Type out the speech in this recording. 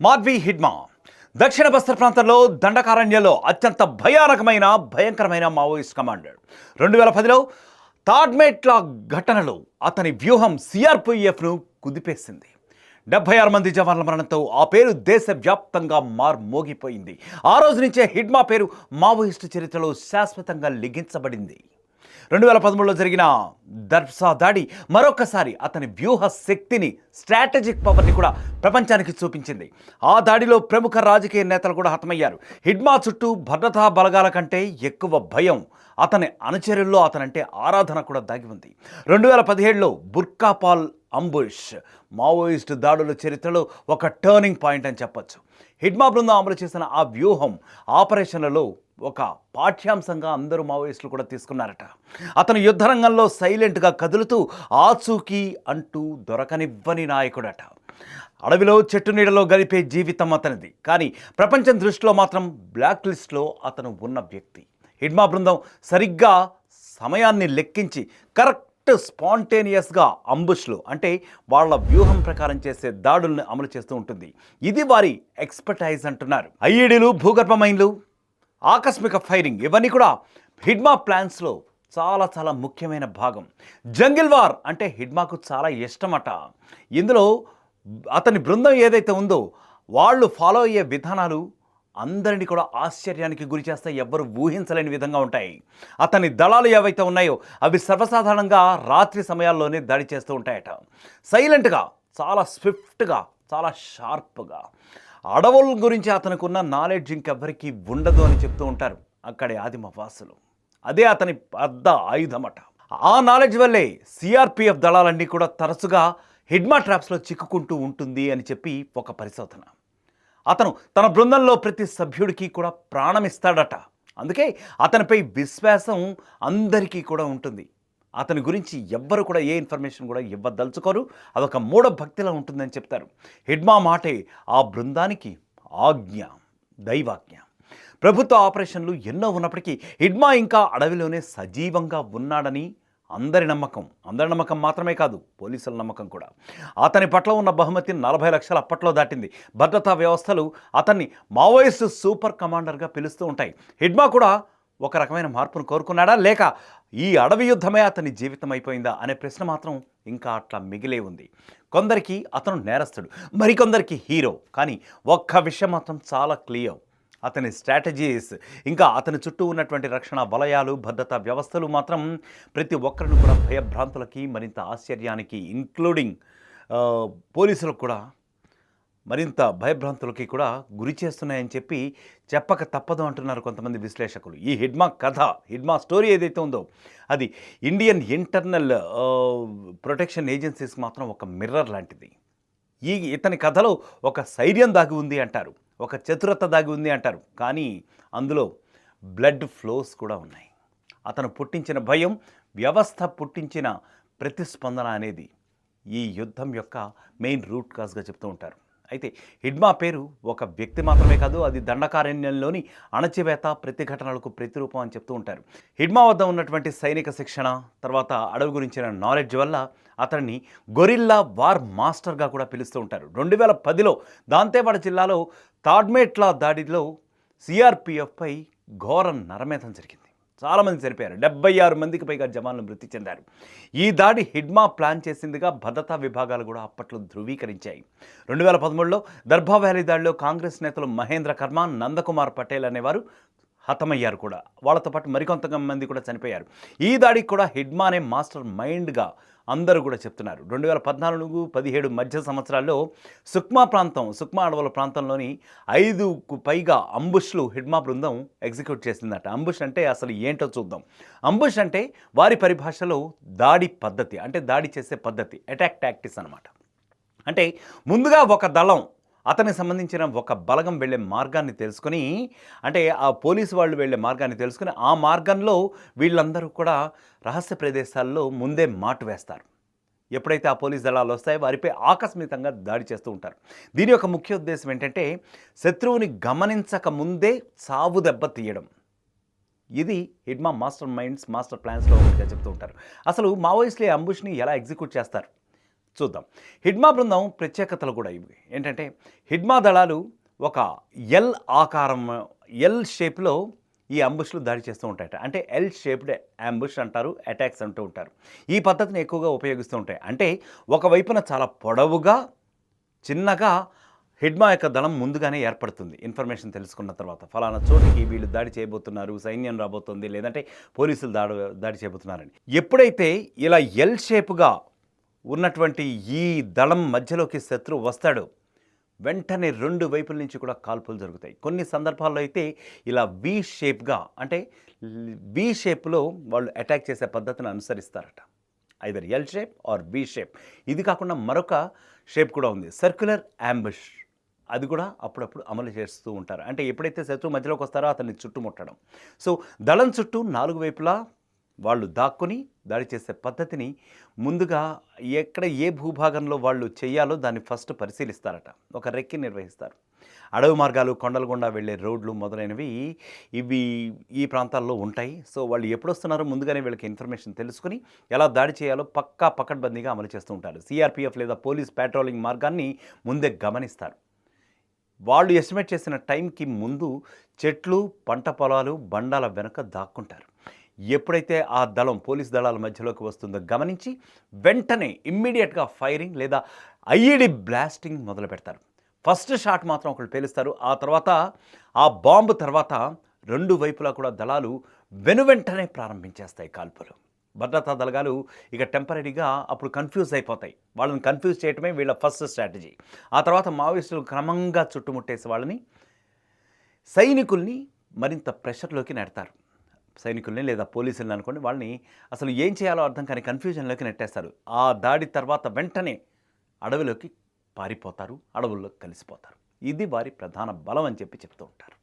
మాధ్వి హిడ్మా. దక్షిణ బస్తర్ ప్రాంతంలో దండకారణ్యంలో అత్యంత భయానకమైన భయంకరమైన మావోయిస్ట్ కమాండర్. రెండు వేల పదిలో తాడ్మేట్ల ఘటనలో అతని వ్యూహం సిఆర్పిఎఫ్ను కుదిపేసింది. డెబ్బై ఆరు మంది జవాన్ల మరణంతో ఆ పేరు దేశవ్యాప్తంగా మార్మోగిపోయింది ఆ రోజు నుంచే హిడ్మా పేరు మావోయిస్టు చరిత్రలో శాశ్వతంగా లిఖించబడింది. రెండు వేల పదమూడులో జరిగిన దర్సా దాడి మరొకసారి అతని వ్యూహ శక్తిని స్ట్రాటజిక్ పవర్ని కూడా ప్రపంచానికి చూపించింది. ఆ దాడిలో ప్రముఖ రాజకీయ నేతలు కూడా హతమయ్యారు. హిడ్మా చుట్టూ భద్రతా బలగాల కంటే ఎక్కువ భయం అతని అనుచరుల్లో అతనంటే ఆరాధన కూడా దాగి ఉంది. రెండు వేల పదిహేడులో బుర్కాపాల్ అంబుష్. మావోయిస్ట్ దాడుల చరిత్రలో ఒక టర్నింగ్ పాయింట్ అని చెప్పొచ్చు. హిడ్మా బృందం అమలు చేసిన ఆ వ్యూహం ఆపరేషన్లలో ఒక పాఠ్యాంశంగా అందరూ మావోయిస్టులు కూడా తీసుకున్నారట. అతను యుద్ధరంగంలో సైలెంట్గా కదులుతూ ఆచూకీ అంటూ దొరకనివ్వని నాయకుడట. అడవిలో చెట్టు నీడలో గడిపే జీవితం అతనిది. కానీ ప్రపంచం దృష్టిలో మాత్రం బ్లాక్ లిస్ట్లో అతను ఉన్న వ్యక్తి. హిడ్మా బృందం సరిగ్గా సమయాన్ని లెక్కించి కరెక్ట్ స్పాంటేనియస్గా అంబుష్లు అంటే వాళ్ళ వ్యూహం ప్రకారం చేసే దాడుల్ని అమలు చేస్తూ ఉంటుంది. ఇది వారి ఎక్స్పర్టైజ్ అంటున్నారు. ఐఈడీలు భూగర్భ మైన్లు ఆకస్మిక ఫైరింగ్ ఇవన్నీ కూడా హిడ్మా ప్లాన్స్లో చాలా చాలా ముఖ్యమైన భాగం. జంగిల్ వార్ అంటే హిడ్మాకు చాలా ఇష్టమట. ఇందులో అతని బృందం ఏదైతే ఉందో వాళ్ళు ఫాలో అయ్యే విధానాలు అందరినీ కూడా ఆశ్చర్యానికి గురి చేస్తే ఎవ్వరు ఊహించలేని విధంగా ఉంటాయి. అతని దళాలు ఏవైతే ఉన్నాయో అవి సర్వసాధారణంగా రాత్రి సమయాల్లోనే దాడి చేస్తూ ఉంటాయట. సైలెంట్గా చాలా స్విఫ్ట్గా చాలా షార్ప్గా. అడవుల గురించి అతనుకున్న నాలెడ్జ్ ఇంకెవ్వరికీ ఉండదు అని చెప్తూ ఉంటారు అక్కడి ఆదిమ వాసులు. అదే అతని పెద్ద ఆయుధమట. ఆ నాలెడ్జ్ వల్లే సిఆర్పిఎఫ్ దళాలన్నీ కూడా తరచుగా హిడ్మా ట్రాప్స్లో చిక్కుకుంటూ ఉంటుంది అని చెప్పి ఒక పరిశోధన. అతను తన బృందంలో ప్రతి సభ్యుడికి కూడా ప్రాణం ఇస్తాడట అందుకే అతనిపై విశ్వాసం అందరికీ కూడా ఉంటుంది. అతని గురించి ఎవ్వరు కూడా ఏ ఇన్ఫర్మేషన్ కూడా ఇవ్వదలుచుకోరు. అదొక మూఢ భక్తిలా ఉంటుందని చెప్తారు. హిడ్మా మాటే ఆ బృందానికి ఆజ్ఞ దైవాజ్ఞ. ప్రభుత్వ ఆపరేషన్లు ఎన్నో ఉన్నప్పటికీ హిడ్మా ఇంకా అడవిలోనే సజీవంగా ఉన్నాడని అందరి నమ్మకం అందరి నమ్మకం మాత్రమే కాదు పోలీసుల నమ్మకం కూడా. అతని పట్ల ఉన్న బహుమతి నలభై లక్షలు అప్పట్లో దాటింది. భద్రతా వ్యవస్థలు అతన్ని మావోయిస్ట్ సూపర్ కమాండర్గా పిలుస్తూ ఉంటాయి. హిడ్మా కూడా ఒక రకమైన మార్పును కోరుకున్నాడా? లేక ఈ అడవి యుద్ధమే అతని జీవితం అయిపోయిందా? అనే ప్రశ్న మాత్రం ఇంకా అట్లా మిగిలే ఉంది. కొందరికి అతను నేరస్తుడు మరికొందరికి హీరో. కానీ ఒక్క విషయం మాత్రం చాలా క్లియర్. అతని స్ట్రాటజీస్ ఇంకా అతని చుట్టూ ఉన్నటువంటి రక్షణ వలయాలు భద్రతా వ్యవస్థలు మాత్రం ప్రతి ఒక్కరిని కూడా భయభ్రాంతులకి మరింత ఆశ్చర్యానికి ఇంక్లూడింగ్ పోలీసులకు కూడా మరింత భయభ్రాంతులకి కూడా గురి చేస్తున్నాయని చెప్పి చెప్పక తప్పదు అంటున్నారు కొంతమంది విశ్లేషకులు. ఈ హిడ్మా కథ హిడ్మా స్టోరీ ఏదైతే ఉందో అది ఇండియన్ ఇంటర్నల్ ప్రొటెక్షన్ ఏజెన్సీస్ మాత్రం ఒక మిర్రర్ లాంటిది. ఈ ఇతని కథలో ఒక శైర్యం దాగి ఉంది అంటారు. ఒక చతురత దాగి ఉంది అంటారు. కానీ అందులో బ్లడ్ ఫ్లోస్ కూడా ఉన్నాయి. అతను పుట్టించిన భయం వ్యవస్థ పుట్టించిన ప్రతిస్పందన అనేది ఈ యుద్ధం యొక్క మెయిన్ రూట్ కాజ్గా చెప్తూ ఉంటారు. అయితే హిడ్మా పేరు ఒక వ్యక్తి మాత్రమే కాదు అది దండకారణ్యంలోని అణచివేత ప్రతిఘటనలకు ప్రతిరూపం అని చెప్తూ ఉంటారు. హిడ్మా వద్ద ఉన్నటువంటి సైనిక శిక్షణ తర్వాత అడవి గురించిన నాలెడ్జ్ వల్ల అతన్ని గొరిల్లా వార్ మాస్టర్గా కూడా పిలుస్తూ ఉంటారు. రెండు వేల పదిలో దాంతేవాడ జిల్లాలో తాడ్మేట్ల దాడిలో సిఆర్పిఎఫ్పై ఘోర నరమేధం జరిగింది. చాలామంది చనిపోయారు. డెబ్బై ఆరు మందికి పైగా జవాన్లు మృతి చెందారు. ఈ దాడి హిడ్మా ప్లాన్ చేసిందిగా భద్రతా విభాగాలు కూడా అప్పట్లో ధృవీకరించాయి. రెండు వేల పదమూడులో దర్భా వ్యాలీ దాడిలో కాంగ్రెస్ నేతలు మహేంద్ర కర్మ నందకుమార్ పటేల్ అనేవారు హతమయ్యారు కూడా. వాళ్ళతో పాటు మరికొంతమంది కూడా చనిపోయారు. ఈ దాడికి కూడా హిడ్మానే మాస్టర్ మైండ్గా అందరూ కూడా చెప్తున్నారు. రెండు వేల పద్నాలుగు పదిహేడు మధ్య సంవత్సరాల్లో సుక్మా ప్రాంతం సుక్మా అడవుల ప్రాంతంలోని ఐదుకు పైగా అంబుష్లు హిడ్మా బృందం ఎగ్జిక్యూట్ చేసిందట. అంబుష్ అంటే అసలు ఏంటో చూద్దాం. అంబుష్ అంటే వారి పరిభాషలో దాడి పద్ధతి అంటే దాడి చేసే పద్ధతి అటాక్ టాక్టిక్స్ అనమాట అంటే ముందుగా ఒక దళం అతనికి సంబంధించిన ఒక బలగం వెళ్ళే మార్గాన్ని తెలుసుకొని అంటే ఆ పోలీసు వాళ్ళు వెళ్ళే మార్గాన్ని తెలుసుకొని ఆ మార్గంలో వీళ్ళందరూ కూడా రహస్య ప్రదేశాల్లో ముందే మాటు వేస్తారు. ఎప్పుడైతే ఆ పోలీస్ దళాలు వస్తాయో వారిపై ఆకస్మికంగా దాడి చేస్తూ ఉంటారు. దీని యొక్క ముఖ్య ఉద్దేశం ఏంటంటే శత్రువుని గమనించక ముందే సావు దెబ్బ తీయడం. ఇది హిడ్మా మాస్టర్ మైండ్స్ మాస్టర్ ప్లాన్స్లో ఒకటిగా చెప్తూ ఉంటారు. అసలు మావోయిస్టులు అంబుష్ని ఎలా ఎగ్జిక్యూట్ చేస్తారు? చూద్దాం. హిడ్మా బృందం ప్రత్యేకతలు కూడా ఇవి. ఏంటంటే హిడ్మా దళాలు ఒక ఎల్ ఆకారం ఎల్ షేప్లో ఈ అంబుష్లు దాడి చేస్తూ ఉంటాయట. అంటే ఎల్ షేప్డ్ అంబుష్ అంటారు అటాక్స్ అంటూ ఉంటారు. ఈ పద్ధతిని ఎక్కువగా ఉపయోగిస్తూ ఉంటాయి. అంటే ఒకవైపున చాలా పొడవుగా చిన్నగా హిడ్మా యొక్క దళం ముందుగానే ఏర్పడుతుంది. ఇన్ఫర్మేషన్ తెలుసుకున్న తర్వాత ఫలానా చోటికి వీళ్ళు దాడి చేయబోతున్నారు సైన్యం రాబోతుంది లేదంటే పోలీసులు దాడి దాడి చేయబోతున్నారని. ఎప్పుడైతే ఇలా ఎల్ షేప్గా ఉన్నటువంటి ఈ దళం మధ్యలోకి శత్రువు వస్తాడు. వెంటనే రెండు వైపుల నుంచి కూడా కాల్పులు జరుగుతాయి. కొన్ని సందర్భాల్లో అయితే ఇలా వి షేప్గా అంటే వి షేప్లో వాళ్ళు అటాక్ చేసే పద్ధతిని అనుసరిస్తారట. Either L shape or V shape ఇది కాకుండా మరొక షేప్ కూడా ఉంది. సర్క్యులర్ అంబుష్ అది కూడా అప్పుడప్పుడు అమలు చేస్తూ ఉంటారు. అంటే ఎప్పుడైతే శత్రువు మధ్యలోకి వస్తారో అతన్ని చుట్టుముట్టడం. సో దళం చుట్టూ నాలుగు వైపులా వాళ్ళు దాక్కుని దాడి చేసే పద్ధతిని ముందుగా ఎక్కడ ఏ భూభాగంలో వాళ్ళు చేయాలో దాన్ని ఫస్ట్ పరిశీలిస్తారట. ఒక రెక్కి నిర్వహిస్తారు. అడవి మార్గాలు కొండల గుండా వెళ్ళే రోడ్లు మొదలైనవి ఇవి ఈ ప్రాంతాల్లో ఉంటాయి. సో వాళ్ళు ఎప్పుడు వస్తున్నారో ముందుగానే వీళ్ళకి ఇన్ఫర్మేషన్ తెలుసుకుని ఎలా దాడి చేయాలో పక్కా పకడ్బందీగా అమలు చేస్తూ ఉంటారు. సిఆర్పిఎఫ్ లేదా పోలీస్ పెట్రోలింగ్ మార్గాన్ని ముందే గమనిస్తారు. వాళ్ళు ఎస్టిమేట్ చేసిన టైంకి ముందు చెట్లు పంట పొలాలు బండాల వెనుక దాక్కుంటారు. ఎప్పుడైతే ఆ దళం పోలీస్ దళాల మధ్యలోకి వస్తుందో గమనించి వెంటనే ఇమ్మీడియట్గా ఫైరింగ్ లేదా ఐఈడి బ్లాస్టింగ్ మొదలు పెడతారు. ఫస్ట్ షాట్ మాత్రం ఒకళ్ళు పేలుస్తారు. ఆ తర్వాత ఆ బాంబు తర్వాత రెండు వైపులా కూడా దళాలు వెనువెంటనే ప్రారంభించేస్తాయి కాల్పులు. భద్రతా దళగాలు ఇక టెంపరీగా అప్పుడు కన్ఫ్యూజ్ అయిపోతాయి. వాళ్ళని కన్ఫ్యూజ్ చేయటమే వీళ్ళ ఫస్ట్ స్ట్రాటజీ. ఆ తర్వాత మావోయిస్టులు క్రమంగా చుట్టుముట్టేసి వాళ్ళని సైనికుల్ని మరింత ప్రెషర్లోకి నెడతారు. సైనికుల్ని లేదా పోలీసుల్ని అనుకోండి వాళ్ళని అసలు ఏం చేయాలో అర్థం కాని కన్ఫ్యూజన్లోకి నెట్టేస్తారు. ఆ దాడి తర్వాత వెంటనే అడవిలోకి పారిపోతారు అడవుల్లో కలిసిపోతారు. ఇది వారి ప్రధాన బలం అని చెప్పి చెప్తూ ఉంటారు.